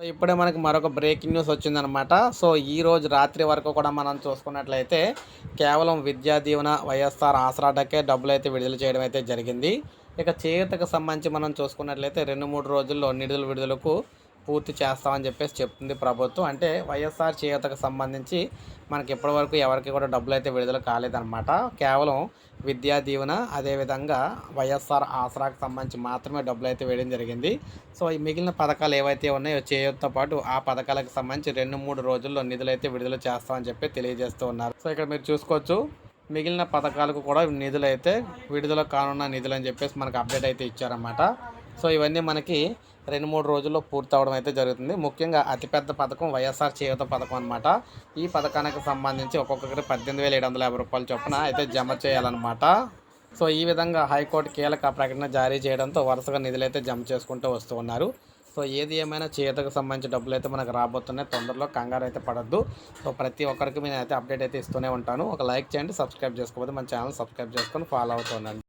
ఇప్పుడే మనకి మరొక బ్రేకింగ్ న్యూస్ వచ్చిందనమాట సో ఈ రోజు రాత్రి వరకు కూడా మనం చూసుకున్నట్లయితే కేవలం విద్యా దీవెన వైఎస్ఆర్ ఆసరాటకే డబ్బులు అయితే విడుదల చేయడం అయితే జరిగింది. ఇక చేయూతకు సంబంధించి మనం చూసుకున్నట్లయితే రెండు మూడు రోజుల్లో నిధుల విడుదలకు పూర్తి చేస్తామని చెప్పేసి చెప్తుంది ప్రభుత్వం. అంటే వైఎస్ఆర్ చేయూతకు సంబంధించి మనకి ఇప్పటివరకు ఎవరికి కూడా డబ్బులు అయితే విడుదల కాలేదన్నమాట. కేవలం విద్యా దీవెన అదేవిధంగా వైఎస్ఆర్ ఆసరాకు సంబంధించి మాత్రమే డబ్బులు అయితే వేయడం జరిగింది. సో ఈ మిగిలిన పథకాలు ఏవైతే ఉన్నాయో చేయూతతో పాటు ఆ పథకాలకు సంబంధించి రెండు మూడు రోజుల్లో నిధులు అయితే విడుదల చేస్తామని చెప్పి తెలియజేస్తూ ఉన్నారు. సో ఇక్కడ మీరు చూసుకోవచ్చు మిగిలిన పథకాలకు కూడా నిధులు అయితే విడుదల కానున్న నిధులు అని చెప్పేసి మనకు అప్డేట్ అయితే ఇచ్చారన్నమాట. సో ఇవన్నీ మనకి రెండు మూడు రోజుల్లో పూర్తవడం అయితే జరుగుతుంది. ముఖ్యంగా అతిపెద్ద పథకం వైఎస్ఆర్ చేయూత పథకం అనమాట ఈ పథకానికి సంబంధించి ఒక్కొక్కరికి పద్దెనిమిది వేల ఏడు వందల యాభై రూపాయలు చొప్పున అయితే జమ చేయాలన్నమాట. సో ఈ విధంగా హైకోర్టు కీలక ప్రకటన జారీ చేయడంతో వరుసగా నిధులు అయితే జమ చేసుకుంటూ వస్తూ ఉన్నారు. సో ఏది ఏమైనా చేతకు సంబంధించి డబ్బులు అయితే మనకు రాబోతున్నాయి. తొందరలో కంగారు అయితే పడద్దు. సో ప్రతి ఒక్కరికి నేను అయితే అప్డేట్ అయితే ఇస్తూనే ఉంటాను. ఒక లైక్ చేయండి సబ్స్క్రైబ్ చేసుకోకపోతే మన ఛానల్ సబ్స్క్రైబ్ చేసుకొని ఫాలో అవుతుండండి